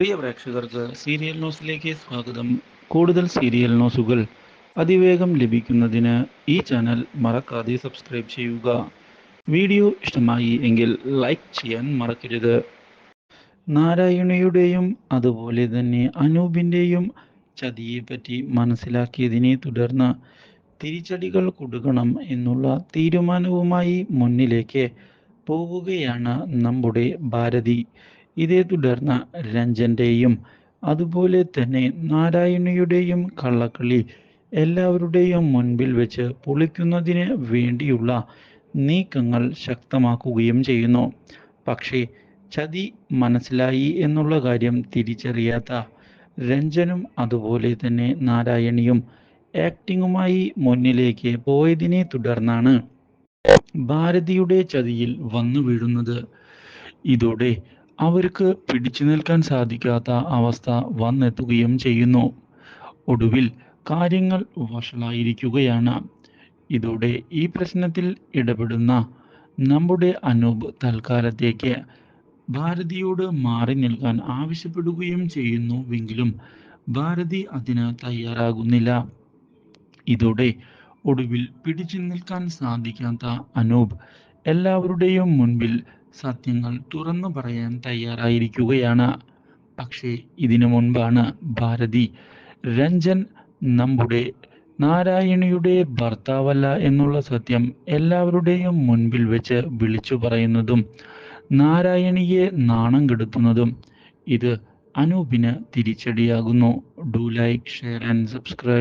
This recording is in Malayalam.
പ്രിയ പ്രേക്ഷകർക്ക് സീരിയൽ ന്യൂസിലേക്ക് സ്വാഗതം. കൂടുതൽ സീരിയൽ ന്യൂസുകൾ അതിവേഗം ലഭിക്കുന്നതിന് ഈ ചാനൽ മറക്കാതെ സബ്സ്ക്രൈബ് ചെയ്യുക. വീഡിയോ ഇഷ്ടമായി എങ്കിൽ ലൈക്ക് ചെയ്യാൻ മറക്കരുത്. നാരായണയുടെയും അതുപോലെ തന്നെ അനൂപിന്റെയും ചതിയെപ്പറ്റി മനസ്സിലാക്കിയതിനെ തുടർന്ന് തിരിച്ചടികൾ കൊടുക്കണം എന്നുള്ള തീരുമാനവുമായി മുന്നിലേക്ക് പോവുകയാണ് നമ്മുടെ ഭാരതി. ഇതേ തുടർന്ന് രഞ്ജന്റെയും അതുപോലെ തന്നെ നാരായണിയുടെയും കള്ളക്കളി എല്ലാവരുടെയും മുൻപിൽ വെച്ച് പൊളിക്കുന്നതിന് വേണ്ടിയുള്ള നീക്കങ്ങൾ ശക്തമാക്കുകയും ചെയ്യുന്നു. പക്ഷേ ചതി മനസ്സിലായി എന്നുള്ള കാര്യം തിരിച്ചറിയാത്ത രഞ്ജനും അതുപോലെ തന്നെ നാരായണിയും ആക്ടിങ്ങുമായി മുന്നിലേക്ക് പോയതിനെ തുടർന്നാണ് ഭാരതിയുടെ ചതിയിൽ വന്നു വീഴുന്നത് ഇതോടെ അവർക്ക് പിടിച്ചു നിൽക്കാൻ സാധിക്കാത്ത അവസ്ഥ വന്നെത്തുകയും ചെയ്യുന്നു. ഒടുവിൽ കാര്യങ്ങൾ വഷളായിരിക്കുകയാണ്. ഇതോടെ ഈ പ്രശ്നത്തിൽ ഇടപെടുന്ന നമ്മുടെ അനൂപ് തൽക്കാലത്തേക്ക് ഭാരതിയോട് മാറി നിൽക്കാൻ ആവശ്യപ്പെടുകയും ചെയ്യുന്നുവെങ്കിലും ഭാരതി അതിന് തയ്യാറാകുന്നില്ല. ഇതോടെ ഒടുവിൽ പിടിച്ചു നിൽക്കാൻ സാധിക്കാത്ത അനൂപ് എല്ലാവരുടെയും മുൻപിൽ സത്യങ്ങൾ തുറന്നു പറയാൻ തയ്യാറായിരിക്കുകയാണ്. പക്ഷേ ഇതിനു മുൻപാണ് ഭാരതി രഞ്ജൻ നമ്മുടെ നാരായണിയുടെ ഭർത്താവല്ല എന്നുള്ള സത്യം എല്ലാവരുടെയും മുൻപിൽ വെച്ച് വിളിച്ചു പറയുന്നതും നാരായണിയെ നാണം കെടുത്തുന്നതും ഇത് അനൂപിന് തിരിച്ചടിയാകുന്നു. Do like share and subscribe.